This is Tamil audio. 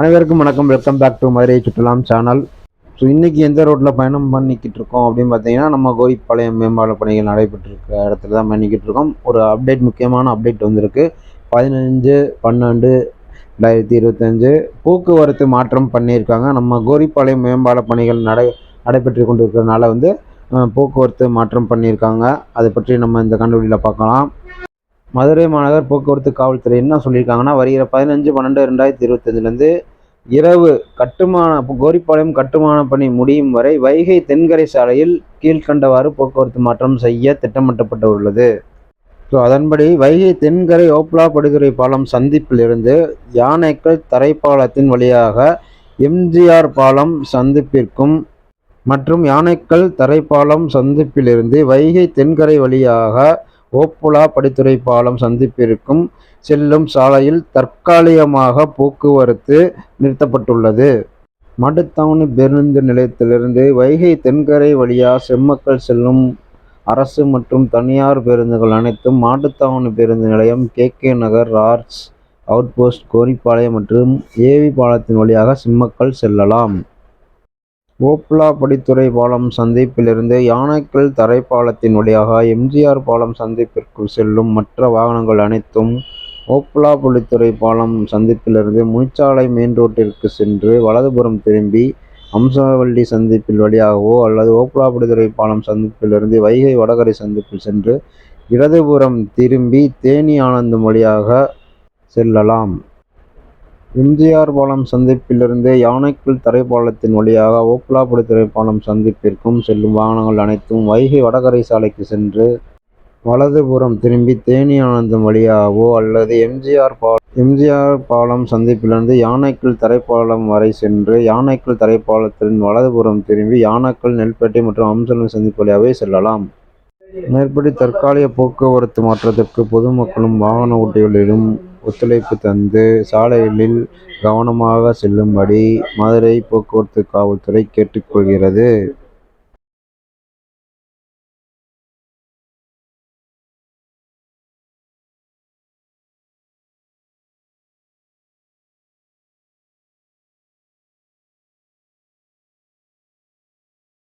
அனைவருக்கும் வணக்கம். வெல்கம் பேக் டு மதுரை சுற்றுலாம் சேனல் ஸோ இன்றைக்கி எந்த ரோட்டில் பயணம் பண்ணிக்கிட்டு இருக்கோம் அப்படின்னு பார்த்தீங்கன்னா நம்ம கோரிப்பாளையம் மேம்பால பணிகள் நடைபெற்றிருக்க இடத்துல தான் பண்ணிக்கிட்டு இருக்கோம் ஒரு அப்டேட் முக்கியமான அப்டேட் வந்திருக்கு. பதினஞ்சு பன்னெண்டு ரெண்டாயிரத்தி இருபத்தஞ்சு போக்குவரத்து மாற்றம் பண்ணியிருக்காங்க. நம்ம கோரிப்பாளையம் மேம்பால பணிகள் நடை நடைபெற்று கொண்டு இருக்கிறதுனால வந்து போக்குவரத்து மாற்றம் பண்ணியிருக்காங்க. அதை பற்றி நம்ம இந்த கண்டுபிடியில் பார்க்கலாம். மதுரை மாநகர் போக்குவரத்து காவல்துறை என்ன சொல்லியிருக்காங்கன்னா வருகிற பதினஞ்சு பன்னெண்டு ரெண்டாயிரத்தி இருபத்தஞ்சிலேருந்து இரவு கட்டுமான கோரிப்பாளையம் கட்டுமான பணி முடியும் வரை வைகை தென்கரை சாலையில் கீழ்கண்டவாறு போக்குவரத்து மாற்றம் செய்ய திட்டமிட்டப்பட்டுள்ளது ஸோ அதன்படி வைகை தென்கரை ஓப்லா படுகரை பாலம் சந்திப்பிலிருந்து யானைக்கல் தரைப்பாலத்தின் வழியாக எம்ஜிஆர் பாலம் சந்திப்பிற்கும் மற்றும் யானைக்கல் தரைப்பாலம் சந்திப்பிலிருந்து வைகை தென்கரை வழியாக ஓப்புலா படித்துறை பாலம் சந்திப்பிற்கும் செல்லும் சாலையில் தற்காலிகமாக போக்குவரத்து நிறுத்தப்பட்டுள்ளது. மடுத்தாவணி பேருந்து நிலையத்திலிருந்து வைகை தென்கரை வழியாக செம்மக்கள் செல்லும் அரசு மற்றும் தனியார் பேருந்துகள் அனைத்தும் மாட்டுத்தாவணி பேருந்து நிலையம் K. K. Nagar arts outpost Goripalayam மற்றும் ஏவி பாலத்தின் வழியாக சிம்மக்கள் செல்லலாம். ஓப்லா படித்துறை பாலம் சந்திப்பிலிருந்து யானைக்கல் தரைப்பாலத்தின் வழியாக எம்ஜிஆர் பாலம் சந்திப்பிற்குள் செல்லும் மற்ற வாகனங்கள் அனைத்தும் ஓப்லா படித்துறை பாலம் சந்திப்பிலிருந்து முனிச்சாலை மெயின் ரோட்டிற்கு சென்று வலதுபுறம் திரும்பி அம்சவள்ளி சந்திப்பில் வழியாகவோ அல்லது ஓப்லாபடித்துறை பாலம் சந்திப்பிலிருந்து வைகை வடகரை சந்திப்பில் சென்று இடதுபுறம் திரும்பி தேனி ஆனந்தம் வழியாக செல்லலாம். எம்ஜிஆர் பாலம் சந்திப்பிலிருந்து யானைக்குள் தரைப்பாலத்தின் வழியாக ஓப்லாபடித்துறை திரைப்பாலம் சந்திப்பிற்கும் செல்லும் வாகனங்கள் அனைத்தும் வைகை வடகரை சாலைக்கு சென்று வலதுபுறம் திரும்பி தேனி ஆனந்தம் வழியாகவோ அல்லது எம்ஜிஆர் பாலம் எம்ஜிஆர் பாலம் சந்திப்பிலிருந்து யானைக்கல் தரைப்பாலம் வரை சென்று யானைக்கல் தரைப்பாலத்தின் வலதுபுறம் திரும்பி யானைக்கள் நெல்பேட்டை மற்றும் அம்சலம் சந்திப்பு வழியாகவே செல்லலாம். மேற்படி தற்காலிக போக்குவரத்து மாற்றத்திற்கு பொதுமக்களும் வாகன ஓட்டிகளிலும் ஒத்துழைப்பு தந்து சாலைகளில் கவனமாக செல்லும்படி மதுரை போக்குவரத்து காவல்துறை கேட்டுக்கொள்கிறது.